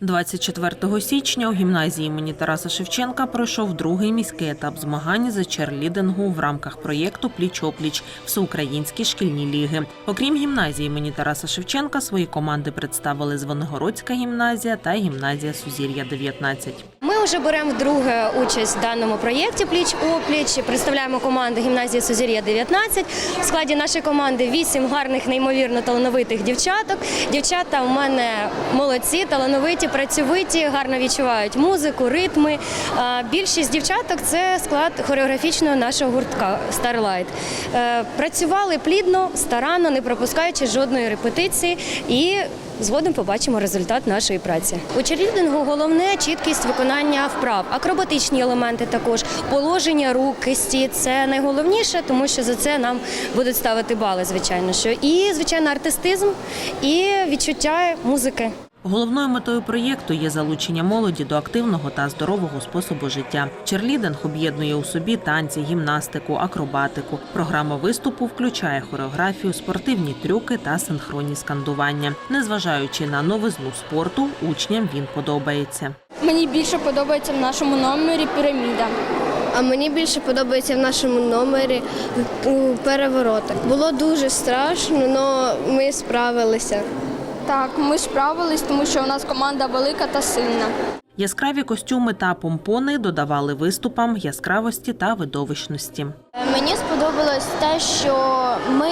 24 січня у гімназії імені Тараса Шевченка пройшов другий міський етап змагань за черлідингу в рамках проєкту Пліч-опліч Всеукраїнські шкільні ліги. Окрім гімназії імені Тараса Шевченка, свої команди представили Звенигородська гімназія та гімназія Сузір'я 19. Вже беремо вдруге участь в даному проєкті Пліч опліч. Представляємо команду гімназії Сузір'я 19. В складі нашої команди вісім гарних, неймовірно талановитих дівчаток. Дівчата у мене молодці, талановиті, працьовиті, гарно відчувають музику, ритми. Більшість дівчаток це склад хореографічного нашого гуртка Starlight. Е, Працювали плідно, старанно, не пропускаючи жодної репетиції і Згодом побачимо результат нашої праці. У черлідингу головне чіткість виконання вправ, акробатичні елементи також, положення рук, кисті це найголовніше, тому що за це нам будуть ставити бали, звичайно. Що і звичайно артистизм, і відчуття музики. Головною метою проєкту є залучення молоді до активного та здорового способу життя. Черлідинг об'єднує у собі танці, гімнастику, акробатику. Програма виступу включає хореографію, спортивні трюки та синхронні скандування. Незважаючи на новизну спорту, учням він подобається. Мені більше подобається в нашому номері піраміда. А мені більше подобається в нашому номері у. Було дуже страшно, але ми справилися. Так, ми справились, тому що у нас команда велика та сильна. Яскраві костюми та помпони додавали виступам яскравості та видовищності. Мені сподобалось те, що ми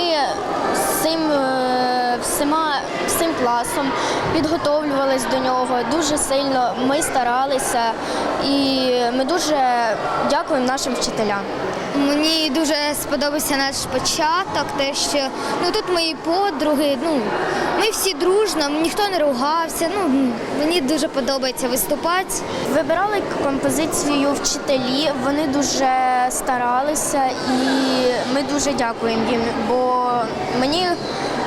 з цим е, всіма всім класом підготовлювались до нього дуже сильно. Ми старалися і ми дуже дякуємо нашим вчителям. Мені дуже сподобався наш початок, те, що ну тут мої подруги, ну ми всі дружно, ніхто не ругався. Ну мені дуже подобається виступати. Вибирали композицію вчителі, вони дуже старалися і ми дуже дякуємо їм, бо мені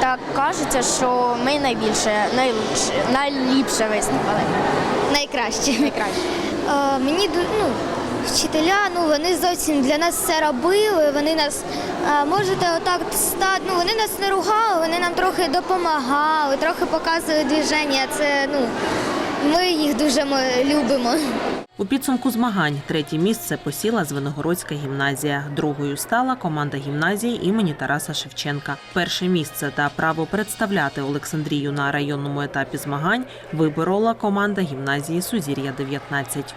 так кажеться, що ми найбільше, найлучше, найліпше виступили. Найкраще. Найкраще. Е, мені ну, вчителя, ну вони зовсім для нас все робили. Вони нас е, можете отак стати. Ну вони нас не ругали, вони нам трохи допомагали, трохи показували движення. Це ну ми їх дуже любимо. У підсумку змагань третє місце посіла Звенигородська гімназія. Другою стала команда гімназії імені Тараса Шевченка. Перше місце та право представляти Олександрію на районному етапі змагань виборола команда гімназії Сузір'я 19